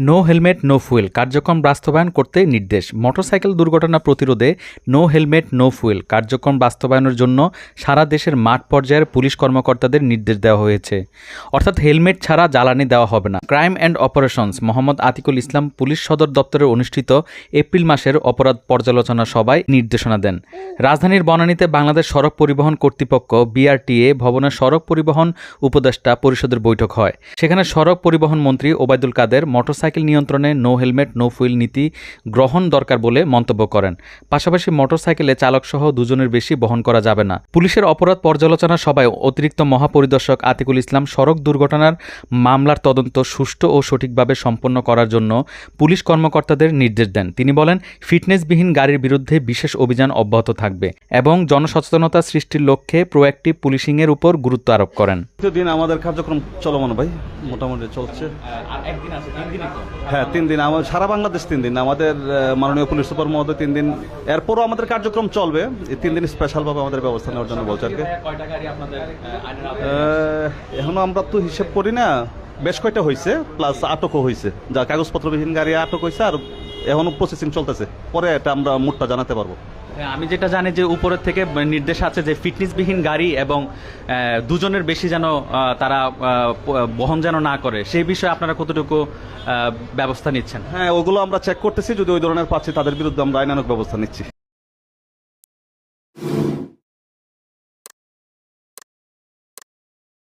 No helmet, no fuel. কার্যক্রম বাস্তবায়ন করতে নির্দেশ। মোটরসাইকেল দুর্ঘটনা প্রতিরোধে নো হেলমেট, নো ফুয়েল। কার্যক্রম বাস্তবায়নের জন্য সারা দেশের মাঠ পর্যায়ের পুলিশ কর্মকর্তাদের নির্দেশ দেওয়া হয়েছে। অর্থাৎ হেলমেট ছাড়া জ্বালানি দেওয়া হবে না। Crime and operations, Mohammad Atiqul Islam police সদর দপ্তরে অনুষ্ঠিত এপ্রিল মাসের অপরাধ পর্যালোচনা সভায় নির্দেশনা দেন। রাজধানীর বনানীতে বাংলাদেশ সড়ক পরিবহন কর্তৃপক্ষ, বিআরটিএ, ভবনের সড়ক পরিবহন উপদেষ্টা পরিষদের বৈঠক হয়। সেখানে সড়ক পরিবহন মন্ত্রী ওবায়দুল কাদের মোটরসাইকেল নিয়ন্ত্রণে নো হেলমেট নো ফুয়েল নীতি গ্রহণ দরকার বলে মন্তব্য করেন। পাশাপাশি মোটরসাইকেলে চালকসহ দুজনের বেশি বহন করা যাবে না। পুলিশের অপরাধ পর্যালোচনা সভায় অতিরিক্ত মহাপরিদর্শক আতিকুল ইসলাম সড়ক দুর্ঘটনার মামলার তদন্ত সুষ্ঠু ও সঠিকভাবে সম্পন্ন করার জন্য পুলিশ কর্মকর্তাদের নির্দেশ দেন। তিনি বলেন ফিটনেসবিহীন গাড়ির বিরুদ্ধে বিশেষ অভিযান অব্যাহত থাকবে এবং জনসচেতনতা সৃষ্টির লক্ষ্যে প্রোঅ্যাক্টিভ পুলিশিংয়ের উপর গুরুত্ব আরোপ করেন। দিন আমাদের কার্যক্রম চলমান ভাই মোটামুটি চলছে। হ্যাঁ তিন দিন আমার সারা বাংলাদেশ তিন দিন আমাদের মাননীয় পুলিশ সুপার মহোদয় তিন দিন। এরপরও আমাদের কার্যক্রম চলবে এই তিন দিন স্পেশালভাবে আমাদের ব্যবস্থা নেওয়ার জন্য বলছে আর কি আহ, এখনও আমরা তো হিসেব করি না বেশ কয়টা হয়েছে প্লাস আটকও হয়েছে যা কাগজপত্রবিহীন গাড়ি আটক হয়েছে আর এখনও প্রসেসিং চলতেছে পরে এটা আমরা মোটটা জানাতে পারব। আমি যেটা জানি যে উপরের থেকে নির্দেশ আছে যে ফিটনেসবিহীন গাড়ি এবং দুজনের বেশি যেন তারা বহন যেন না করে, সেই বিষয়ে আপনারা কতটুকু ব্যবস্থা নিচ্ছেন? হ্যাঁ ওগুলো আমরা চেক করতেছি, যদি ওই ধরনের পাচ্ছি, তাদের বিরুদ্ধে আমরা আইনানক ব্যবস্থা নিচ্ছি।